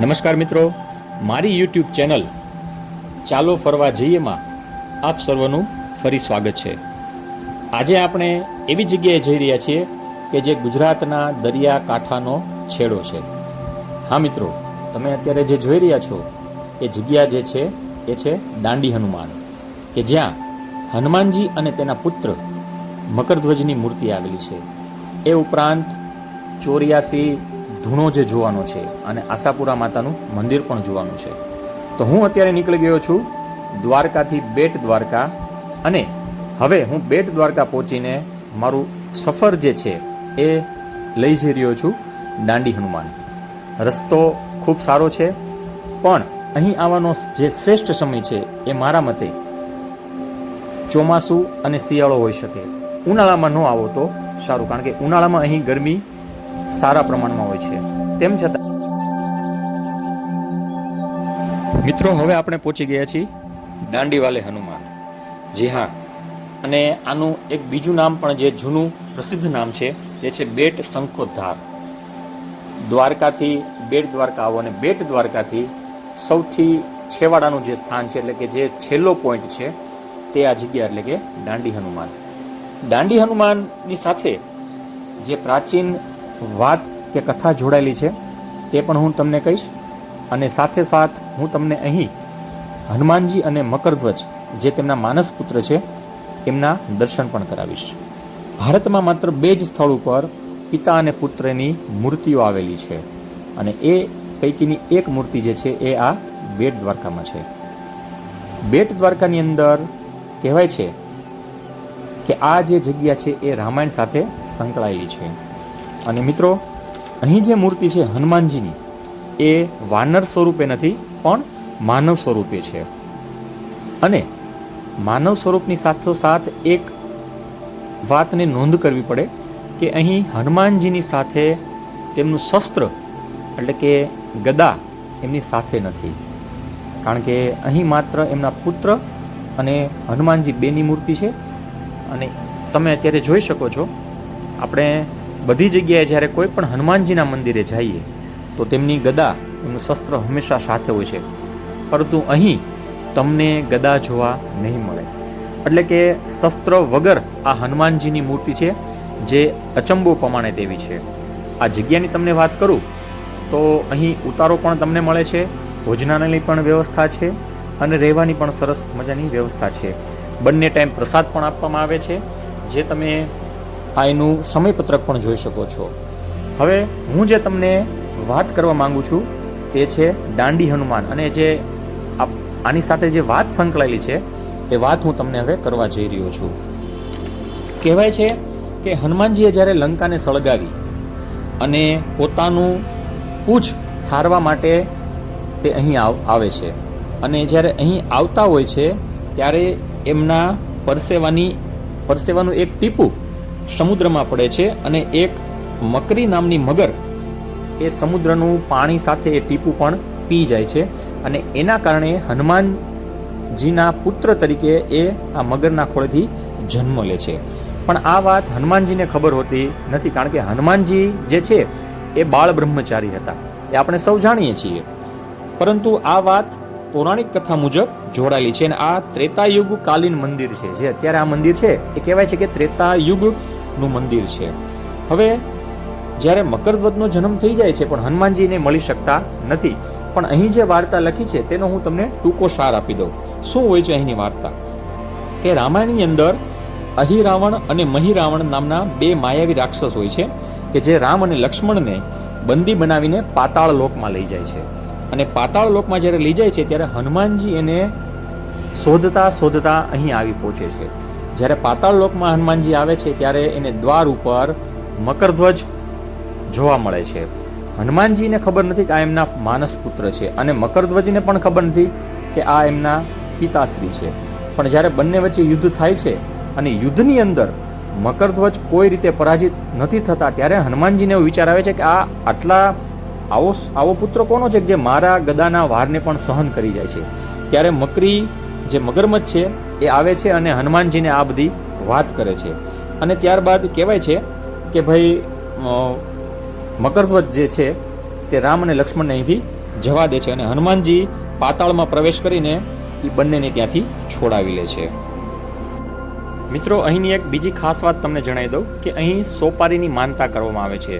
નમસ્કાર મિત્રો. મારી યુટ્યુબ ચેનલ ચાલો ફરવા જઈએમાં આપ સર્વનું ફરી સ્વાગત છે. આજે આપણે એવી જગ્યાએ જઈ રહ્યા છીએ કે જે ગુજરાતના દરિયાકાંઠાનો છેડો છે. હા મિત્રો, તમે અત્યારે જે જોઈ રહ્યા છો, એ જગ્યા જે છે, એ છે દાંડી હનુમાન, કે જ્યાં હનુમાનજી અને તેના પુત્ર મકરધ્વજની મૂર્તિ આવેલી છે. એ ઉપરાંત ચોર્યાસી ધૂણો જે જોવાનો છે અને આશાપુરા માતાનું મંદિર પણ જોવાનું છે. તો હું અત્યારે નીકળી ગયો છું દ્વારકાથી બેટ દ્વારકા અને હવે હું બેટ દ્વારકા પહોંચીને મારું સફર જે છે એ લઈ જઈ રહ્યો છું દાંડી હનુમાન. રસ્તો ખૂબ સારો છે, પણ અહીં આવવાનો જે શ્રેષ્ઠ સમય છે એ મારા મતે ચોમાસું અને શિયાળો હોઈ શકે. ઉનાળામાં ન આવો તો સારું, કારણ કે ઉનાળામાં અહીં ગરમી સારા પ્રમાણમાં હોય છે. તેમ છતાં મિત્રો, હવે આપણે પહોંચી ગયા છીએ દાંડીવાલે હનુમાન. જી હા. અને આનું એક બીજું નામ પણ જે જૂનું પ્રસિદ્ધ નામ છે, તે છે બેટ શંકોદ્ધાર દ્વારકાથી બેટ દ્વારકા આવો અને બેટ દ્વારકાથી સૌથી છેવાડાનું જે સ્થાન છે, એટલે કે જે છેલ્લો પોઈન્ટ છે, તે આ જગ્યા એટલે કે દાંડી હનુમાન. દાંડી હનુમાનની સાથે જે પ્રાચીન વાત કે કથા જોડાયેલી છે, તે પણ હું તમને કહીશ. અને સાથે સાથ હું તમને અહીં હનુમાનજી અને મકરધ્વજ, જે તેમના માનસ પુત્ર છે, એમના દર્શન પણ કરાવીશ. ભારતમાં માત્ર બે જ સ્થળ ઉપર પિતા અને પુત્રની મૂર્તિઓ આવેલી છે. અને એ પૈકીની એક મૂર્તિ જે છે, એ આ બેટ દ્વારકામાં છે. બેટ દ્વારકાની અંદર કહેવાય છે કે આ જે જગ્યા છે, એ રામાયણ સાથે સંકળાયેલી છે. અને મિત્રો, અહીં જે મૂર્તિ છે હનુમાનજીની, એ વાનર સ્વરૂપે નથી, પણ માનવ સ્વરૂપે છે. અને માનવ સ્વરૂપની સાથોસાથ એક વાતને નોંધ કરવી પડે કે અહીં હનુમાનજીની સાથે તેમનું શસ્ત્ર, એટલે કે ગદા, એમની સાથે નથી. કારણ કે અહીં માત્ર એમના પુત્ર અને હનુમાનજી બેની મૂર્તિ છે. અને તમે અત્યારે જોઈ શકો છો, આપણે બધી જગ્યાએ જ્યારે કોઈ પણ હનુમાનજીના મંદિરે જઈએ, તો તેમની ગદા એમનું શસ્ત્ર હંમેશા સાથે હોય છે. પરંતુ અહીં તમને ગદા જોવા નહીં મળે. એટલે કે શસ્ત્ર વગર આ હનુમાનજીની મૂર્તિ છે, જે અચંબો પ્રમાણે દેવી છે. આ જગ્યાની તમને વાત કરું, તો અહીં ઉતારો પણ તમને મળે છે, ભોજનાલયની પણ વ્યવસ્થા છે, અને રહેવાની પણ સરસ મજાની વ્યવસ્થા છે. બંને ટાઈમ પ્રસાદ પણ આપવામાં આવે છે, જે તમે આ એનું સમયપત્રક પણ જોઈ શકો છો. હવે હું જે તમને વાત કરવા માંગુ છું, તે છે દાંડી હનુમાન. અને જે આની સાથે જે વાત સંકળાયેલી છે, એ વાત હું તમને હવે કરવા જઈ રહ્યો છું. કહેવાય છે કે હનુમાનજીએ જ્યારે લંકાને સળગાવી અને પોતાનું પૂછ ઠારવા માટે તે અહીં આવે છે. અને જ્યારે અહીં આવતા હોય છે, ત્યારે એમના પરસેવાની, પરસેવાનું એક ટીપું સમુદ્રમાં પડે છે અને એક મકરી નામની મગર એ સમુદ્રનું પાણી સાથે એ ટીપું પણ પી જાય છે અને એના કારણે હનુમાનજીના પુત્ર તરીકે એ આ મગરના ખોળેથી જન્મ લે છે. પણ આ વાત હનુમાનજીને ખબર હોતી નથી કારણ કે હનુમાનજી જે છે એ બાળ બ્રહ્મચારી હતા. એ આપણે સૌ જાણીએ છીએ. પરંતુ આ વાત પૌરાણિક કથા મુજબ જોડાયેલી છે અને આ ત્રેતાયુગ કાલીન મંદિર છે. જે અત્યારે આ મંદિર છે, એ કહેવાય છે કે ત્રેતાયુગનું મંદિર છે. હવે, જ્યારે મકરધ્વજનો જન્મ થઈ જાય છે, પણ હનુમાનજીને મળી શકતા નથી. પણ અહીં જે વાર્તા લખી છે, તેનો હું તમને ટૂંકો સાર આપી દઉં. શું હોય છે અહીંની વાર્તા? કે રામાયણની અંદર અહિરાવણ અને મહિરાવણ નામના બે માયાવી રાક્ષસ હોય છે, કે જે રામ અને લક્ષ્મણને બંદી બનાવીને પાતાળ લોકમાં લઈ જાય છે. અને પાતાળ લોકમાં જ્યારે લઈ જાય છે, ત્યારે હનુમાનજી એને શોધતા શોધતા અહીં આવી પહોંચે છે. જ્યારે પાતાળ લોકમાં હનુમાનજી આવે છે, ત્યારે એને દ્વાર ઉપર મકરધ્વજ જોવા મળે છે. હનુમાનજીને ખબર નથી કે આ એમના માનસ પુત્ર છે અને મકરધ્વજને પણ ખબર નથી કે આ એમના પિતાશ્રી છે. પણ જ્યારે બંને વચ્ચે યુદ્ધ થાય છે અને યુદ્ધની અંદર મકરધ્વજ કોઈ રીતે પરાજિત નથી થતા, ત્યારે હનુમાનજીને એવો વિચાર આવે છે કે આ આટલા આવો આવો પુત્ર કોનો છે જે મારા ગદાના વારને પણ સહન કરી જાય છે. ત્યારે મકરી જે મગરમચ્છ છે, એ આવે છે અને હનુમાનજીને આ બધી વાત કરે છે. અને ત્યારબાદ કહેવાય છે કે ભાઈ મકરધ્વજ જે છે, તે રામ અને લક્ષ્મણને અહીંથી જવા દે છે અને હનુમાનજી પાતાળમાં પ્રવેશ કરીને એ બંનેને ત્યાંથી છોડાવી લે છે. મિત્રો, અહીંની એક બીજી ખાસ વાત તમને જણાવી દઉં કે અહીં સોપારીની માનતા કરવામાં આવે છે.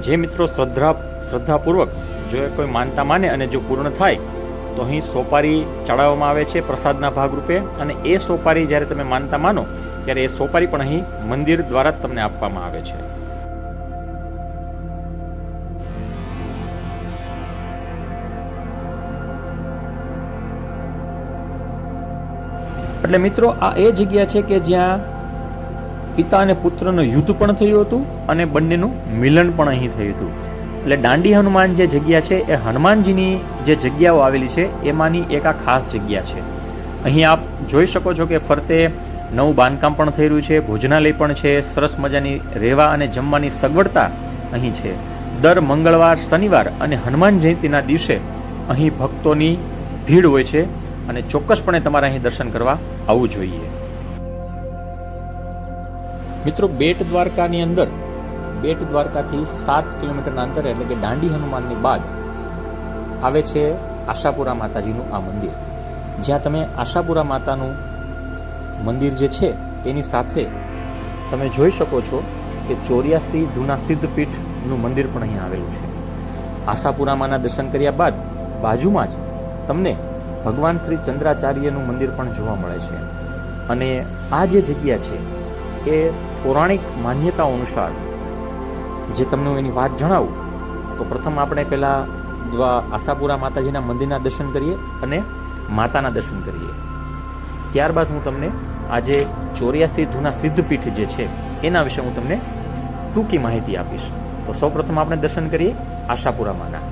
જે મિત્રો શ્રદ્ધા, શ્રદ્ધાપૂર્વક જો કોઈ માનતા માને અને જો પૂર્ણ થાય તો અહીં સોપારી ચડાવવામાં આવે છે પ્રસાદના ભાગરૂપે. અને એ સોપારી જ્યારે તમે માનતા માનો, ત્યારે એ સોપારી પણ અહીં મંદિર દ્વારા જ તમને આપવામાં આવે છે. એટલે મિત્રો, આ એ જગ્યા છે કે જ્યાં પિતા અને પુત્રનું યુદ્ધ પણ થયું હતું અને બંનેનું મિલન પણ અહીં થયું હતું. એટલે દાંડી હનુમાન જે જગ્યા છે, એ હનુમાનજીની જે જગ્યાઓ આવેલી છે, એમાંની એક આ ખાસ જગ્યા છે. અહીં આપ જોઈ શકો છો કે ફરતે નવું બાંધકામ પણ થઈ રહ્યું છે, ભોજનાલય પણ છે, સરસ મજાની રહેવા અને જમવાની સગવડતા અહીં છે. દર મંગળવાર, શનિવાર અને હનુમાન જયંતિના દિવસે અહીં ભક્તોની ભીડ હોય છે અને ચોક્કસપણે તમારે અહીં દર્શન કરવા આવવું જોઈએ. મિત્રો, બેટ દ્વારકાની અંદર બેટ દ્વારકાથી સાત કિલોમીટરના અંતરે, એટલે કે દાંડી હનુમાનની બાદ આવે છે આશાપુરા માતાજીનું આ મંદિર. જ્યાં તમે આશાપુરા માતાનું મંદિર જે છે, તેની સાથે તમે જોઈ શકો છો કે ચોર્યાસી જૂના સિદ્ધપીઠનું મંદિર પણ અહીંયા આવેલું છે. આશાપુરામાના દર્શન કર્યા બાદ બાજુમાં જ તમને ભગવાન શ્રી ચંદ્રાચાર્યનું મંદિર પણ જોવા મળે છે. અને આ જે જગ્યા છે, એ પૌરાણિક માન્યતા અનુસાર જે તમને હું એની વાત જણાવું, તો પ્રથમ આપણે પહેલાં આશાપુરા માતાજીના મંદિરના દર્શન કરીએ અને માતાના દર્શન કરીએ. ત્યારબાદ હું તમને આજે ચોર્યાસી ધૂના સિદ્ધપીઠ જે છે, એના વિશે હું તમને ટૂંકી માહિતી આપીશ. તો સૌપ્રથમ આપણે દર્શન કરીએ આશાપુરા માના.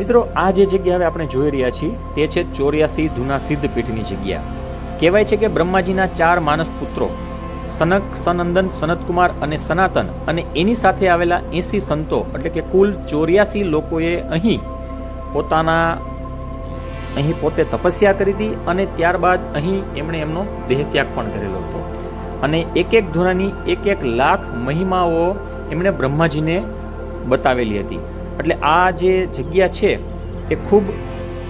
મિત્રો, આ જે જગ્યા હવે આપણે જોઈ રહ્યા છીએ, તે છે ચોર્યાસી ધૂના સિદ્ધપીઠની જગ્યા. કહેવાય છે કે બ્રહ્માજીના ચાર માનસ પુત્રો, સનક સનંદન સનતકુમાર અને સનાતન અને એની સાથે આવેલા એસી સંતો, એટલે કે કુલ ચોર્યાસી લોકોએ અહીં પોતાના, અહીં પોતે તપસ્યા કરી હતી અને ત્યારબાદ અહીં એમણે એમનો દેહત્યાગ પણ કરેલો હતો. અને એક એક ધોરણની એક એક લાખ મહિમાઓ એમણે બ્રહ્માજીને બતાવેલી હતી. એટલે આ જે જગ્યા છે, એ ખૂબ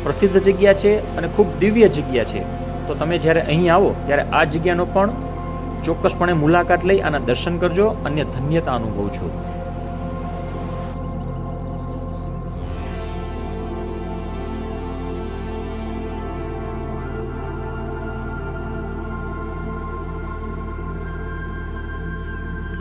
પ્રસિદ્ધ જગ્યા છે અને ખૂબ દિવ્ય જગ્યા છે. તો તમે જ્યારે અહીં આવો, ત્યારે આ જગ્યાનો પણ ચોક્કસપણે મુલાકાત લઈ આના દર્શન કરજો અને ધન્યતા અનુભવજો